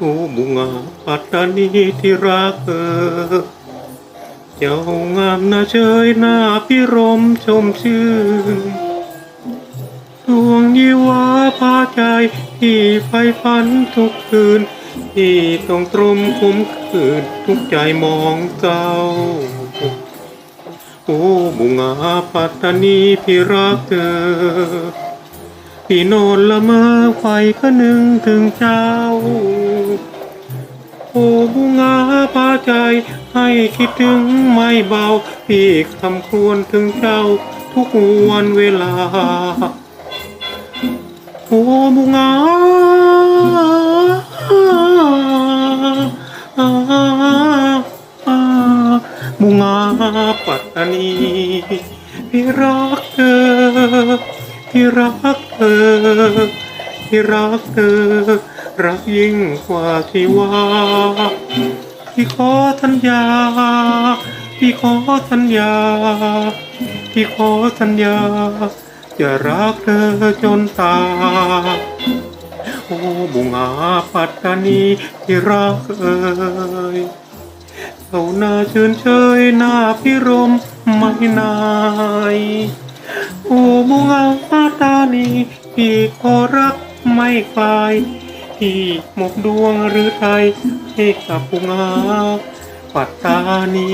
หูบุงานีที่รักเออเจ้างามน้าเชยหน้าพิรมชมชื่นดวงยีวาพาใจที่ไฟฝันทุกคืน ที่ต้องตรมคุมคืนทุกใจมองเจ้าโอ้บุงาปัตตานีพี่รักเธอ พี่นอนละเมอไฟก็นึงถึงเจ้า โอ้บุงาพาใจให้คิดถึงไม่เบา พี่คำครวญถึงเจ้า ทุกวันเวลา โอ้บุงาบุงาปัตตานีพี่รัก เธอพี่รักเธอพี่รักเธอ รักยิ่งกว่าที่ว่า พี่ขอสัญญา พี่ขอสัญญา พี่ขอสัญญาจะรักเธอจนตายโอ้บุงอาปัตตานีที่รักเอ่ยเจ้าหน้าชื่นเชยหน้าพิรมไม่นาย โอ้บุงอาปัตานีพี่ขอรักไม่คลายที่หมกดวงหรือไทยให้กับบุงอาปัตตานี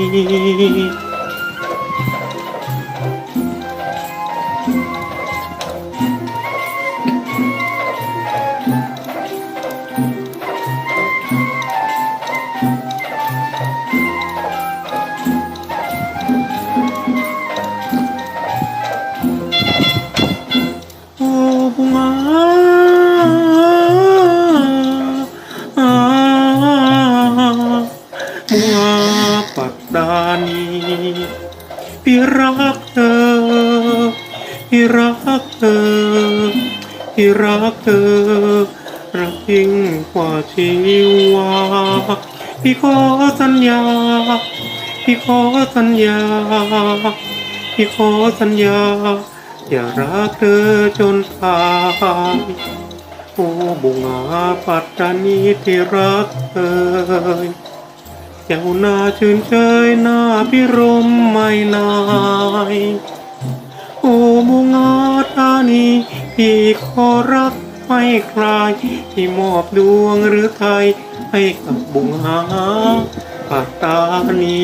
บุงอาปัตตานีพี่รักเธอพี่รักเธอพี่รักเธอรักยิ่งกว่าชีวาพี่ขอสัญญาพี่ขอสัญญาพี่ขอสัญญา อย่ารักเธอจนตายโอ้บุงอาปัตตานีที่รักเธอ เจ้าหน้าชื่นเชยหน้าพิรมไม่นายโอ้บุงาตานีพี่ขอรักไม่คลาย ที่มอบดวงหรือไทยให้กับบุงหาปัตตานี